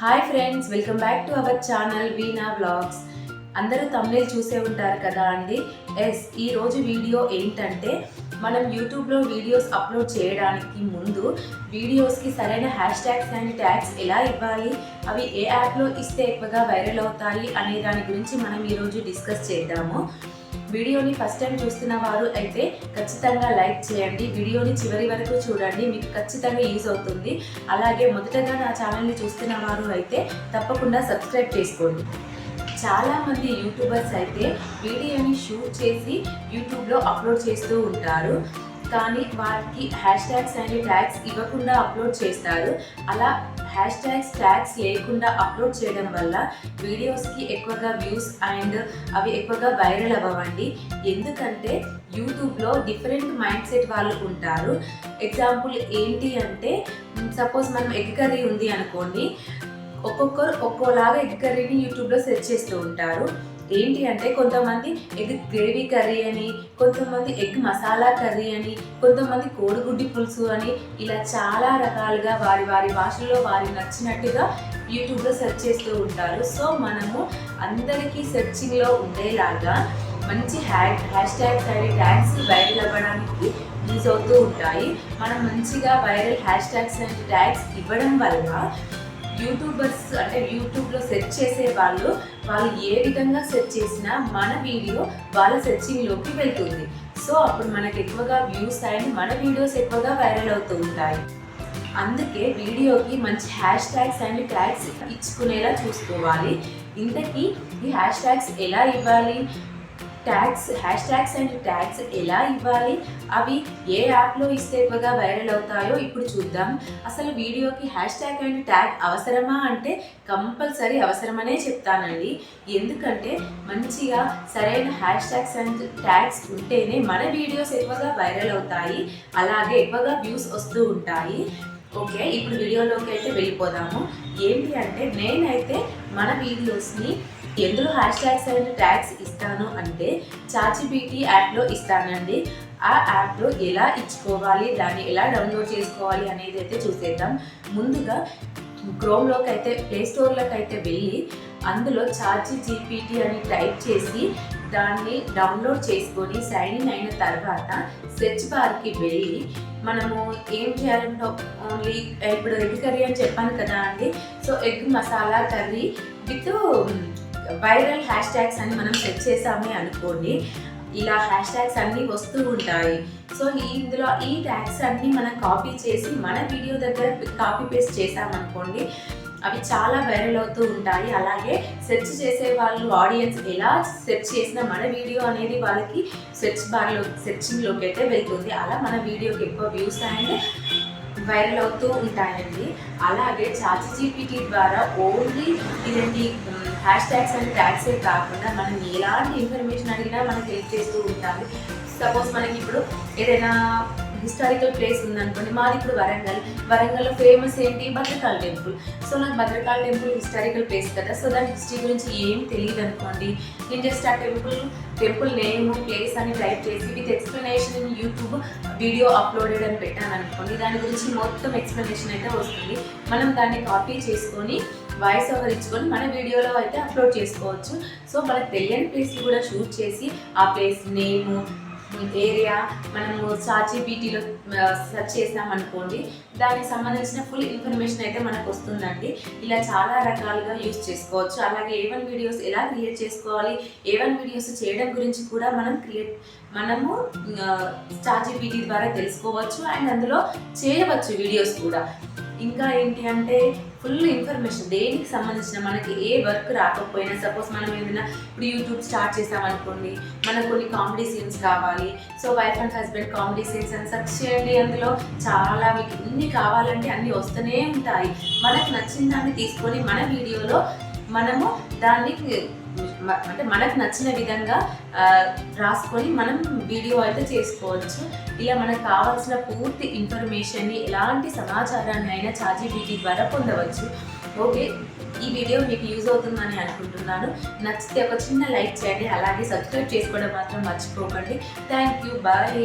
Hi friends welcome back to our channel Veena vlogs అందరూ తమిళ చూసే ఉంటారు కదా అండి? ఎస్ ఈరోజు వీడియో ఏంటంటే మనం యూట్యూబ్లో వీడియోస్ అప్లోడ్ చేయడానికి ముందు వీడియోస్కి సరైన హ్యాష్ ట్యాగ్స్ అండ్ ట్యాగ్స్ ఎలా ఇవ్వాలి? అవి ఏ యాప్లో ఇస్తే ఎక్కువగా వైరల్ అవుతాయి? అనే దాని గురించి మనం ఈరోజు డిస్కస్ చేద్దాము. వీడియోని ఫస్ట్ టైం చూస్తున్న వారు అయితే ఖచ్చితంగా లైక్ చేయండి. వీడియోని చివరి వరకు చూడండి. మీకు ఖచ్చితంగా యూజ్ అవుతుంది. అలాగే మొదటగా నా ఛానల్ని చూస్తున్న వారు అయితే తప్పకుండా సబ్స్క్రైబ్ చేసుకోండి. చాలామంది యూట్యూబర్స్ అయితే వీడియోని షూట్ చేసి యూట్యూబ్లో అప్లోడ్ చేస్తూ ఉంటారు. కానీ వారికి హ్యాష్ ట్యాగ్స్ అండ్ ట్యాగ్స్ ఇవ్వకుండా అప్లోడ్ చేస్తారు. అలా హ్యాష్ ట్యాగ్స్ ట్యాగ్స్ లేకుండా అప్లోడ్ చేయడం వల్ల వీడియోస్కి ఎక్కువగా వ్యూస్ అండ్ అవి ఎక్కువగా వైరల్ అవ్వండి ఎందుకంటే యూట్యూబ్లో డిఫరెంట్ మైండ్ సెట్ వాళ్ళు ఉంటారు. ఎగ్జాంపుల్ ఏంటి అంటే సపోజ్ మనం ఎగ్ కర్రీ ఉంది అనుకోండి ఒక్కొక్కరు ఒక్కోలాగా ఎగ్ కర్రీని యూట్యూబ్లో సెర్చ్ చేస్తూ ఉంటారు. ఏంటి అంటే కొంతమంది ఎగ్ గ్రేవీ కర్రీ అని కొంతమంది ఎగ్ మసాలా కర్రీ అని కొంతమంది కోడిగుడ్డి పులుసు అని ఇలా చాలా రకాలుగా వారి వారి భాషల్లో వారి నచ్చినట్టుగా యూట్యూబ్లో సెర్చ్ చేస్తూ ఉంటారు. సో మనము అందరికీ సెర్చింగ్లో ఉండేలాగా మంచి హ్యా హ్యాష్ ట్యాగ్స్ అనే ట్యాగ్స్ వైరల్ అవ్వడానికి యూజ్ అవుతూ ఉంటాయి. మనం మంచిగా viral hash tags and tags ఇవ్వడం వల్ల యూట్యూబర్స్ అంటే యూట్యూబ్లో సెర్చ్ చేసే వాళ్ళు వాళ్ళు ఏ విధంగా సెర్చ్ చేసినా మన వీడియో వాళ్ళ సెర్చింగ్లోకి వెళ్తుంది. సో అప్పుడు మనకు ఎక్కువగా వ్యూస్ అండ్ మన వీడియోస్ ఎక్కువగా వైరల్ అవుతూ ఉంటాయి. అందుకే వీడియోకి మంచి హ్యాష్ ట్యాగ్స్ అండ్ ట్యాగ్స్ ఇచ్చుకునేలా చూసుకోవాలి. ఇంతకీ ఈ హ్యాష్ ట్యాగ్స్ ఎలా ఇవ్వాలి? Tags hash tags and tags ఎలా ఇవ్వాలి? అవి ఏ యాప్లో ఇస్తే ఎక్కువగా వైరల్ అవుతాయో ఇప్పుడు చూద్దాం. అసలు వీడియోకి హ్యాష్ ట్యాగ్ అండ్ ట్యాగ్ అవసరమా అంటే కంపల్సరీ అవసరమనే చెప్తానండి. ఎందుకంటే మంచిగా సరైన హ్యాష్ ట్యాగ్స్ అండ్ ట్యాగ్స్ ఉంటేనే మన వీడియోస్ ఎక్కువగా వైరల్ అవుతాయి. అలాగే ఎక్కువగా వ్యూస్ వస్తూ ఉంటాయి. ఓకే ఇప్పుడు వీడియోలోకి అయితే వెళ్ళిపోదాము. ఏంటి అంటే నేనైతే మన వీడియోస్ని ఎందులో హ్యాష్ ట్యాగ్స్ అయిన ట్యాగ్స్ ఇస్తాను అంటే చాచిబీటీ యాప్లో ఇస్తానండి. ఆ యాప్లో ఎలా ఇచ్చుకోవాలి దాన్ని ఎలా డౌన్లోడ్ చేసుకోవాలి అనేది అయితే చూసేద్దాం. ముందుగా క్రోమ్లోకి అయితే ప్లే స్టోర్లోకి అయితే వెళ్ళి అందులో చార్జీ జీపీటీ అని టైప్ చేసి దాన్ని డౌన్లోడ్ చేసుకొని సైన్ ఇన్ అయిన తర్వాత సెర్చ్ బార్కి వెళ్ళి మనము ఏం చేయాలంటే ఓన్లీ ఇప్పుడు ఎగ్ కర్రీ అని చెప్పాను కదా అండి. So egg masala curry with viral hashtags అని మనం సెట్ చేసామే అనుకోండి ఇలా హ్యాష్ ట్యాగ్స్ అన్నీ వస్తూ ఉంటాయి. సో ఇందులో ఈ ట్యాగ్స్ అన్నీ మనం కాపీ చేసి మన వీడియో దగ్గర కాపీ పేస్ట్ చేసామనుకోండి అవి చాలా వైరల్ అవుతూ ఉంటాయి. అలాగే సెర్చ్ చేసే వాళ్ళు ఆడియన్స్ ఎలా సెర్చ్ చేసినా మన వీడియో అనేది వాళ్ళకి సెర్చ్ బార్లో సెర్చింగ్లోకి అయితే వెళ్తుంది. అలా మన వీడియోకి ఎక్కువ వ్యూస్ అండ్ వైరల్ అవుతూ ఉంటాయండి. అలాగే చాచి జీపీటీ ద్వారా ఓన్లీ ఇదండి హ్యాష్ ట్యాగ్స్ అండ్ ట్యాగ్సే కాకుండా మనం ఎలాంటి ఇన్ఫర్మేషన్ అడిగినా మనకి హెల్ప్ చేస్తూ ఉంటారు సపోజ్ మనకి ఇప్పుడు ఏదైనా హిస్టారికల్ ప్లేస్ ఉందనుకోండి మాది ఇప్పుడు వరంగల్. వరంగల్లో ఫేమస్ ఏంటి? భద్రకాళ టెంపుల్. సో నాకు భద్రకాళ టెంపుల్ హిస్టారికల్ ప్లేస్ కదా. సో దాని హిస్టరీ గురించి ఏం తెలియదు అనుకోండి. నేను జస్ట్ ఆ టెంపుల్ టెంపుల్ నేమ్ ప్లేస్ అని టైప్ చేసి with explanation in YouTube video uploaded అని పెట్టాను అనుకోండి. దాని గురించి మొత్తం ఎక్స్ప్లెనేషన్ అయితే వస్తుంది. మనం దాన్ని కాపీ చేసుకొని వాయిస్ ఓవర్ ఇచ్చుకొని మన వీడియోలో అయితే అప్లోడ్ చేసుకోవచ్చు. సో మనకు తెలియని ప్లేస్ని కూడా షూట్ చేసి ఆ ప్లేస్ నేము ఏరియా మనము సాచి బీటీలో సెర్చ్ చేసామనుకోండి దానికి సంబంధించిన ఫుల్ ఇన్ఫర్మేషన్ అయితే మనకు వస్తుందండి. ఇలా చాలా రకాలుగా యూస్ చేసుకోవచ్చు. అలాగే ఏవన్ వీడియోస్ ఎలా క్రియేట్ చేసుకోవాలి? ఏవన్ వీడియోస్ చేయడం గురించి కూడా మనం క్రియేట్ మనము చాచి ద్వారా తెలుసుకోవచ్చు. అండ్ అందులో చేయవచ్చు వీడియోస్ కూడా. ఇంకా ఏంటి అంటే ఫుల్ ఇన్ఫర్మేషన్ దేనికి సంబంధించిన మనకి ఏ వర్క్ రాకపోయినా సపోజ్ మనం ఏదైనా ఇప్పుడు యూట్యూబ్ స్టార్ట్ చేసామనుకోండి మనకు కొన్ని కామెడీ సీన్స్ కావాలి. So wife and husband comedy scenes అని సెర్చ్ చేయండి అందులో. చాలా మీకు ఇన్ని కావాలంటే అన్ని వస్తూనే ఉంటాయి. మనకు నచ్చిన దాన్ని తీసుకొని మన వీడియోలో మనము దాన్ని అంటే మనకు నచ్చిన విధంగా రాసుకొని మనం వీడియో అయితే చేసుకోవచ్చు. ఇలా మనకు కావాల్సిన పూర్తి ఇన్ఫర్మేషన్ని ఎలాంటి సమాచారాన్ని అయినా చాజీబీటీ ద్వారా పొందవచ్చు. ఓకే ఈ వీడియో మీకు యూజ్ అవుతుందని అనుకుంటున్నాను. నచ్చితే ఒక చిన్న లైక్ చేయండి. అలాగే సబ్స్క్రైబ్ చేసుకోవడం మాత్రం మర్చిపోకండి. Thank you. బాయ్.